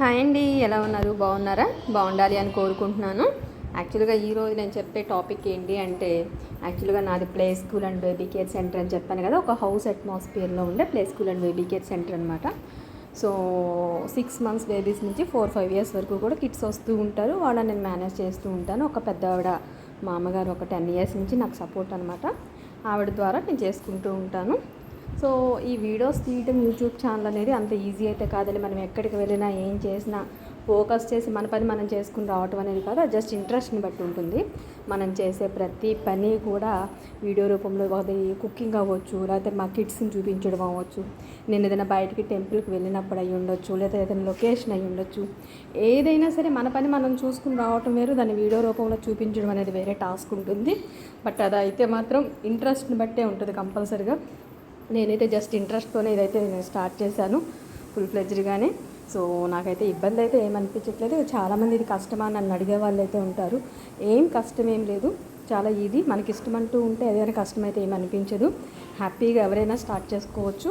Hi అండి ఎలా ఉన్నారు? బాగున్నారా? బాగుండాలి అని కోరుకుంటున్నాను. యాక్చువల్గా ఈరోజు నేను చెప్పే టాపిక్ ఏంటి అంటే యాక్చువల్గా నాది play school and baby care center అని చెప్పాను కదా ఒక హౌస్ అట్మాస్ఫియర్లో ఉండే play school and baby care center అనమాట సో సిక్స్ మంత్స్ బేబీస్ నుంచి ఫోర్ ఫైవ్ ఇయర్స్ వరకు కూడా కిడ్స్ వస్తూ ఉంటారు. వాళ్ళని నేను మేనేజ్ చేస్తూ ఉంటాను. ఒక పెద్ద ఆవిడ మా అమ్మగారు ఒక టెన్ ఇయర్స్ నుంచి నాకు సపోర్ట్ అనమాట ఆవిడ ద్వారా నేను చేసుకుంటూ ఉంటాను. సో ఈ వీడియోస్ తీయడం యూట్యూబ్ ఛానల్ అనేది అంత ఈజీ అయితే కాదండి. మనం ఎక్కడికి వెళ్ళినా ఏం చేసినా ఫోకస్ చేసి మన పని మనం చేసుకుని రావటం అనేది కాదు. జస్ట్ ఇంట్రెస్ట్ని బట్టి ఉంటుంది. మనం చేసే ప్రతి పని కూడా వీడియో రూపంలో అది కుకింగ్ అవ్వచ్చు లేకపోతే మా కిడ్స్ని చూపించడం అవ్వచ్చు నేను ఏదైనా బయటికి టెంపుల్కి వెళ్ళినప్పుడు అయ్యి ఉండొచ్చు లేదా ఏదైనా లొకేషన్ అయ్యి ఉండొచ్చు. ఏదైనా సరే మన పని మనం చూసుకుని రావటం వేరు. దాన్ని వీడియో రూపంలో చూపించడం అనేది వేరే టాస్క్ ఉంటుంది. బట్ అది అయితే మాత్రం ఇంట్రెస్ట్ని బట్టే ఉంటుంది కంపల్సరిగా. నేనైతే జస్ట్ ఇంట్రెస్ట్తోనే ఇదైతే నేను స్టార్ట్ చేశాను ఫుల్ ఫ్లెజ్డ్గానే సో నాకైతే ఇబ్బంది అయితే ఏమనిపించట్లేదు చాలామంది ఇది కష్టమా అని నన్ను అడిగే వాళ్ళు అయితే ఉంటారు. ఏం కష్టం ఏం లేదు. చాలా ఈజీ మనకి ఇష్టం అంటూ ఉంటే ఏదైనా కష్టం అయితే ఏమనిపించదు హ్యాపీగా ఎవరైనా స్టార్ట్ చేసుకోవచ్చు.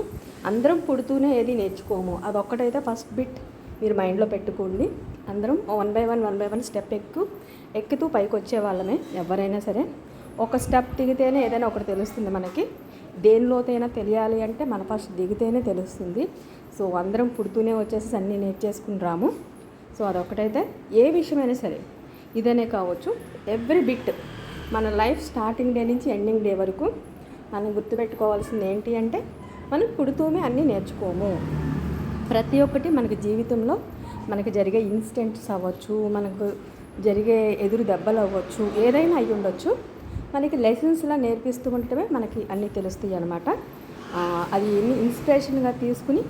అందరం పుడుతూనే ఏది నేర్చుకోము. అదొక్కటైతే ఫస్ట్ బిట్ మీరు మైండ్లో పెట్టుకోండి. అందరం one by one one by one step ఎక్కు ఎక్కుతూ పైకి వచ్చే వాళ్ళమే ఎవరైనా సరే. ఒక స్టెప్ దిగితేనే ఏదైనా ఒకటి తెలుస్తుంది మనకి. దేనిలోతైనా తెలియాలి అంటే మన ఫస్ట్ దిగితేనే తెలుస్తుంది. సో అందరం పుడుతూనే వచ్చేసి అన్నీ నేర్చేసుకుని రాము. సో అదొకటైతే ఏ విషయమైనా సరే ఇదనే కావచ్చు. ఎవ్రీ బిట్ మన లైఫ్ స్టార్టింగ్ డే నుంచి ఎండింగ్ డే వరకు మనం గుర్తుపెట్టుకోవాల్సింది ఏంటి అంటే మనం పుడుతూనే అన్నీ నేర్చుకోము. ప్రతి ఒక్కటి మనకి జీవితంలో మనకి జరిగే ఇన్సిడెంట్స్ అవ్వచ్చు మనకు జరిగే ఎదురు దెబ్బలు అవ్వచ్చు ఏదైనా అయి ఉండొచ్చు మనకి లెసన్స్లా నేర్పిస్తూ ఉండటమే మనకి అన్నీ తెలుస్తాయి అనమాట అది ఇన్స్పిరేషన్గా తీసుకుని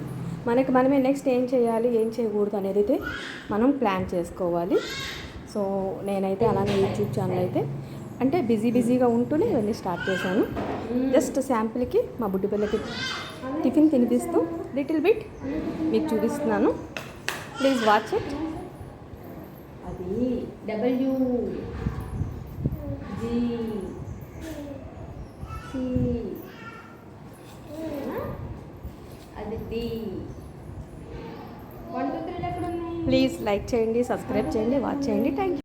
మనకి మనమే నెక్స్ట్ ఏం చేయాలి ఏం చేయకూడదు అనేది అయితే మనం ప్లాన్ చేసుకోవాలి. సో నేనైతే అలానే యూట్యూబ్ ఛానల్ అయితే అంటే బిజీ బిజీగా ఉంటూనే ఇవన్నీ స్టార్ట్ చేశాను. జస్ట్ శాంపిల్కి మా బుడ్డి పిల్లకి టిఫిన్ తినిపిస్తూ లిటిల్ బిట్ మీకు చూపిస్తున్నాను. Please watch it. అది డబ్ల్యూ జీ సి అది డి ప్లీజ్ లైక్ చేయండి సబ్స్క్రైబ్ చేయండి వాచ్ చేయండి. Thank you